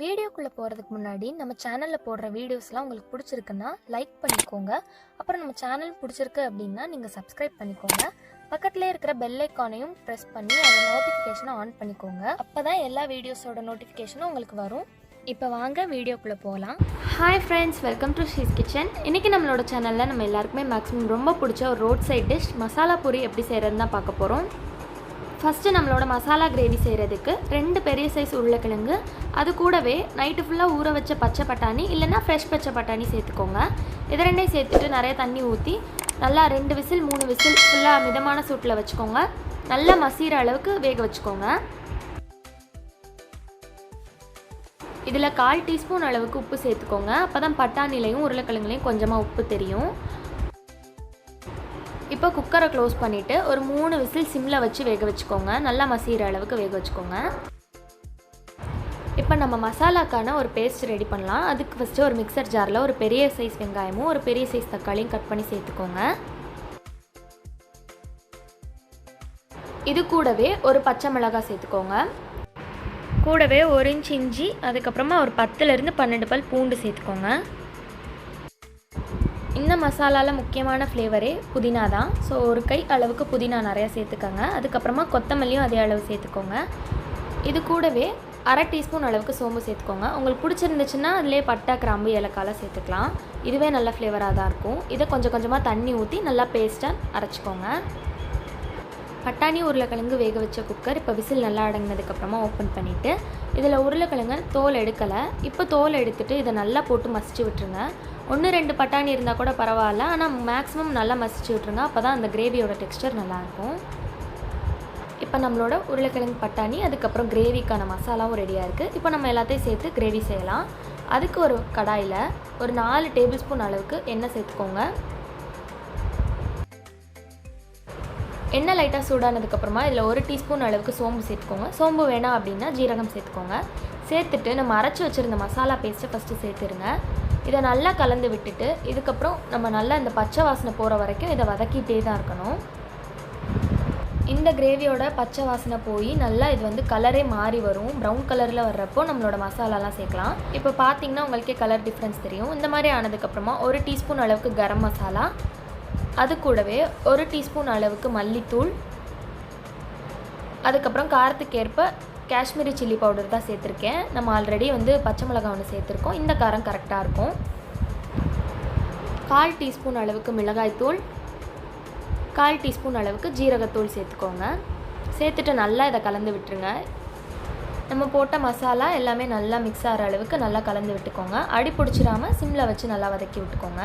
வீடியோக்குள்ளே போகிறதுக்கு முன்னாடி நம்ம சேனலில் போடுற வீடியோஸ்லாம் உங்களுக்கு பிடிச்சிருக்குன்னா லைக் பண்ணிக்கோங்க. அப்புறம் நம்ம சேனல் பிடிச்சிருக்கு அப்படின்னா நீங்கள் சப்ஸ்கிரைப் பண்ணிக்கோங்க. பக்கத்தில் இருக்கிற பெல் ஐக்கானையும் ப்ரெஸ் பண்ணி அந்த நோட்டிஃபிகேஷனை ஆன் பண்ணிக்கோங்க. அப்போ தான் எல்லா வீடியோஸோட நோட்டிஃபிகேஷனும் உங்களுக்கு வரும். இப்போ வாங்க வீடியோக்குள்ளே போகலாம் hi friends welcome to she's kitchen இன்றைக்கி நம்மளோட சேனலில் நம்ம எல்லாருக்குமே மேக்ஸிமம் ரொம்ப பிடிச்ச ஒரு road side dish masala puri எப்படி செய்கிறதுன்னு தான் பார்க்க போகிறோம் ஃபஸ்ட்டு நம்மளோட மசாலா கிரேவி செய்கிறதுக்கு ரெண்டு பெரிய சைஸ் உருளைக்கிழங்கு அது கூடவே நைட்டு ஃபுல்லாக ஊற வச்ச பச்சை பட்டாணி இல்லைன்னா ஃப்ரெஷ் பச்சை பட்டாணி சேர்த்துக்கோங்க. இது ரெண்டையும் சேர்த்துட்டு நிறைய தண்ணி ஊற்றி நல்லா ரெண்டு விசில் மூணு விசில் ஃபுல்லாக மிதமான சூட்டில் வச்சுக்கோங்க. நல்லா மசீர அளவுக்கு வேக வச்சுக்கோங்க. இதில் கால் டீஸ்பூன் அளவுக்கு உப்பு சேர்த்துக்கோங்க. அப்போ தான் பட்டாணிலையும் உருளைக்கிழங்குலையும் கொஞ்சமாக உப்பு தெரியும். இப்போ குக்கரை க்ளோஸ் பண்ணிவிட்டு ஒரு மூணு விசில் சிம்மில் வச்சு வேக வச்சுக்கோங்க. நல்லா மசிகிற அளவுக்கு வேக வச்சுக்கோங்க. இப்போ நம்ம மசாலாக்கான ஒரு பேஸ்ட் ரெடி பண்ணலாம். அதுக்கு ஃபஸ்ட்டு ஒரு மிக்சர் ஜாரில் ஒரு பெரிய சைஸ் வெங்காயமும் ஒரு பெரிய சைஸ் தக்காளியும் கட் பண்ணி சேர்த்துக்கோங்க. இது கூடவே ஒரு பச்சை மிளகாய் சேர்த்துக்கோங்க. கூடவே ஒரு இன்ச் இஞ்சி அதுக்கப்புறமா ஒரு பத்துலேருந்து பன்னெண்டு பல் பூண்டு சேர்த்துக்கோங்க. இந்த மசாலாவில் முக்கியமான ஃப்ளேவரே புதினா தான் ஸோ ஒரு கை அளவுக்கு புதினா நிறையா சேர்த்துக்கோங்க. அதுக்கப்புறமா கொத்தமல்லியும் அதே அளவு சேர்த்துக்கோங்க. இது கூடவே அரை டீஸ்பூன் அளவுக்கு சோம்பு சேர்த்துக்கோங்க. உங்களுக்கு பிடிச்சிருந்துச்சுன்னா அதிலே பட்டை கிராம்பு ஏலக்காயெலாம் சேர்த்துக்கலாம். இதுவே நல்ல ஃப்ளேவராக தான் இருக்கும். இதை கொஞ்சம் கொஞ்சமாக தண்ணி ஊற்றி நல்லா பேஸ்ட்டாக அரைச்சிக்கோங்க. பட்டாணி உருளைக்கிழங்கு வேக வச்ச குக்கர் இப்போ விசில் நல்லா அடங்கினதுக்கப்புறமா ஓப்பன் பண்ணிவிட்டு இதில் உருளைக்கிழங்கு தோல் எடுக்கலை. இப்போ தோல் எடுத்துகிட்டு இதை நல்லா போட்டு மசிச்சு விட்டுருங்க. ஒன்று ரெண்டு பட்டாணி இருந்தால் கூட பரவாயில்ல. ஆனால் மேக்ஸிமம் நல்லா மசிச்சு விட்ருங்க அப்போ தான் அந்த கிரேவியோட டெக்ஸ்டர் நல்லாயிருக்கும். இப்போ நம்மளோட உருளைக்கிழங்கு பட்டாணி அதுக்கப்புறம் கிரேவிக்கான மசாலாவும் ரெடியாக இருக்குது இப்போ நம்ம எல்லாத்தையும் சேர்த்து கிரேவி செய்யலாம். அதுக்கு ஒரு கடாயில் ஒரு நாலு டேபிள் ஸ்பூன் அளவுக்கு எண்ணெய் சேர்த்துக்கோங்க. எண்ணெய் லைட்டாக சூடானதுக்கப்புறமா இதில் ஒரு டீஸ்பூன் அளவுக்கு சோம்பு சேர்த்துக்கோங்க. சோம்பு வேணாம் அப்படின்னா ஜீரகம் சேர்த்துக்கோங்க. சேர்த்துட்டு நம்ம அரைச்சி வச்சுருந்த மசாலா பேஸ்ட்டை ஃபஸ்ட்டு சேர்த்துருங்க. இதை நல்லா கலந்து விட்டுட்டு இதுக்கப்புறம் நம்ம நல்லா இந்த பச்சை வாசனை போகிற வரைக்கும் இதை வதக்கிட்டே தான் இருக்கணும். இந்த கிரேவியோட பச்சை வாசனை போய் நல்லா இது வந்து கலரே மாறி வரும். ப்ரௌன் கலரில் வர்றப்போ நம்மளோட மசாலாலாம் சேர்க்கலாம். இப்போ பார்த்தீங்கன்னா உங்களுக்கே கலர் டிஃப்ரென்ஸ் தெரியும். இந்த மாதிரி ஆனதுக்கப்புறமா ஒரு டீஸ்பூன் அளவுக்கு கரம் மசாலா. அது கூடவே ஒரு டீஸ்பூன் அளவுக்கு மல்லித்தூள். அதுக்கப்புறம் காரத்துக்கு ஏற்ப காஷ்மீரி சில்லி பவுடர் தான் சேர்த்துருக்கேன். நம்ம ஆல்ரெடி வந்து பச்சை மிளகாய் ஒன்று சேர்த்துருக்கோம். இந்த காரம் கரெக்டாக இருக்கும். கால் டீஸ்பூன் அளவுக்கு மிளகாய்த்தூள் கால் டீஸ்பூன் அளவுக்கு ஜீரகத்தூள் சேர்த்துக்கோங்க. சேர்த்துட்டு நல்லா இதை கலந்து விட்டுருங்க. நம்ம போட்ட மசாலா எல்லாமே நல்லா மிக்ஸ் ஆகிற அளவுக்கு நல்லா கலந்து விட்டுக்கோங்க. அடி பிடிச்சிடாம சிம்மில் வச்சு நல்லா வதக்கி விட்டுக்கோங்க.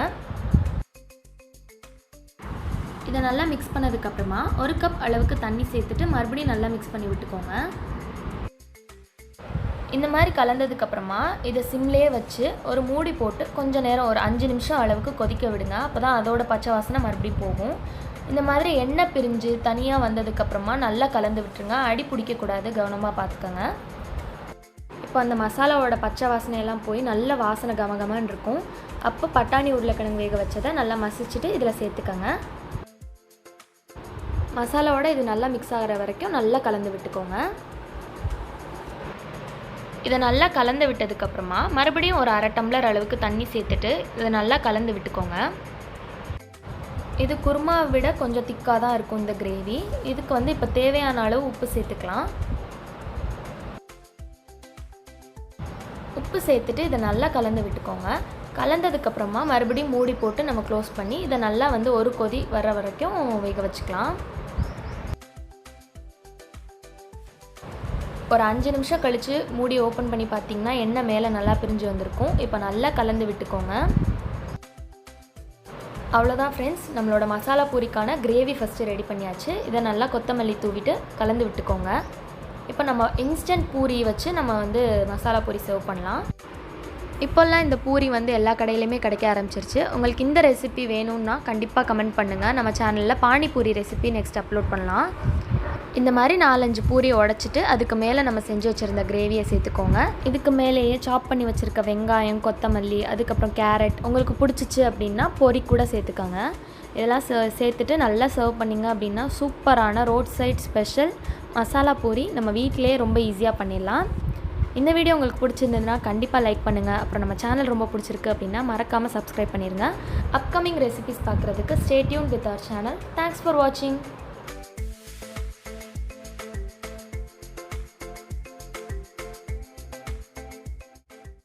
இதை நல்லா மிக்ஸ் பண்ணதுக்கப்புறமா ஒரு கப் அளவுக்கு தண்ணி சேர்த்துட்டு மறுபடியும் நல்லா மிக்ஸ் பண்ணி விட்டுக்கோங்க. இந்த மாதிரி கலந்ததுக்கப்புறமா இதை சிம்லேயே வச்சு ஒரு மூடி போட்டு கொஞ்சம் நேரம் ஒரு அஞ்சு நிமிஷம் அளவுக்கு கொதிக்க விடுங்க. அப்போ தான் அதோட பச்சை வாசனை மறுபடியும் போகும். இந்த மாதிரி எண்ணெய் பிரிஞ்சு தனியாக வந்ததுக்கப்புறமா நல்லா கலந்து விட்டுருங்க. அடி பிடிக்கக்கூடாது கவனமாக பார்த்துக்கோங்க. இப்போ அந்த மசாலாவோட பச்சை வாசனையெல்லாம் போய் நல்ல வாசனை கமகமான் இருக்கும். அப்போ பட்டாணி உருளைக்கிழங்கு வேக வச்சதை நல்லா மசிச்சுட்டு இதில் சேர்த்துக்கோங்க. மசாலாவோட இது நல்லா மிக்ஸ் ஆகிற வரைக்கும் நல்லா கலந்து விட்டுக்கோங்க. இதை நல்லா கலந்து விட்டதுக்கப்புறமா மறுபடியும் ஒரு அரை டம்ளர் அளவுக்கு தண்ணி சேர்த்துட்டு இதை நல்லா கலந்து விட்டுக்கோங்க. இது குருமாவை விட கொஞ்சம் திக்காக தான் இருக்கும் இந்த கிரேவி. இதுக்கு வந்து இப்போ தேவையான அளவு உப்பு சேர்த்துக்கலாம். உப்பு சேர்த்துட்டு இதை நல்லா கலந்து விட்டுக்கோங்க. கலந்ததுக்கப்புறமா மறுபடியும் மூடி போட்டு நம்ம க்ளோஸ் பண்ணி இதை நல்லா வந்து ஒரு கொதி வர வரைக்கும் வேக வச்சுக்கலாம். ஒரு அஞ்சு நிமிஷம் கழித்து மூடி ஓப்பன் பண்ணி பார்த்தீங்கன்னா எண்ணெய் மேலே நல்லா பிரிஞ்சு வந்திருக்கும். இப்போ நல்லா கலந்து விட்டுக்கோங்க. அவ்வளோதான் ஃப்ரெண்ட்ஸ் நம்மளோட மசாலா பூரிக்கான கிரேவி ஃபஸ்ட்டு ரெடி பண்ணியாச்சு. இதை நல்லா கொத்தமல்லி தூவிட்டு கலந்து விட்டுக்கோங்க. இப்போ நம்ம இன்ஸ்டன்ட் பூரி வச்சு நம்ம வந்து மசாலா பூரி சர்வ் பண்ணலாம். இப்போல்லாம் இந்த பூரி வந்து எல்லா கடையிலையுமே கிடைக்க ஆரம்பிச்சிருச்சு. உங்களுக்கு இந்த ரெசிபி வேணும்னா கண்டிப்பாக கமெண்ட் பண்ணுங்கள் நம்ம சேனலில் பானிபூரி ரெசிபி நெக்ஸ்ட் அப்லோட் பண்ணலாம். இந்த மாதிரி நாலஞ்சு பூரியை உடச்சிட்டு அதுக்கு மேலே நம்ம செஞ்சு வச்சுருந்த கிரேவியை சேர்த்துக்கோங்க. இதுக்கு மேலேயே சாப் பண்ணி வச்சுருக்க வெங்காயம் கொத்தமல்லி அதுக்கப்புறம் கேரட் உங்களுக்கு பிடிச்சிச்சு அப்படின்னா பொரி கூட சேர்த்துக்கோங்க. இதெல்லாம் சே சேர்த்துட்டு நல்லா சர்வ் பண்ணிங்க அப்படின்னா சூப்பரான road side special masala puri நம்ம வீட்டிலே ரொம்ப ஈஸியாக பண்ணிடலாம். இந்த வீடியோ உங்களுக்கு பிடிச்சிருந்ததுன்னா கண்டிப்பாக லைக் பண்ணுங்கள் அப்புறம் நம்ம சேனல் ரொம்ப பிடிச்சிருக்கு அப்படின்னா மறக்காமல் சப்ஸ்கிரைப் பண்ணிடுங்க அப்கமிங் ரெசிபிஸ் பார்க்குறதுக்கு stay tuned with our channel thanks for வாட்சிங்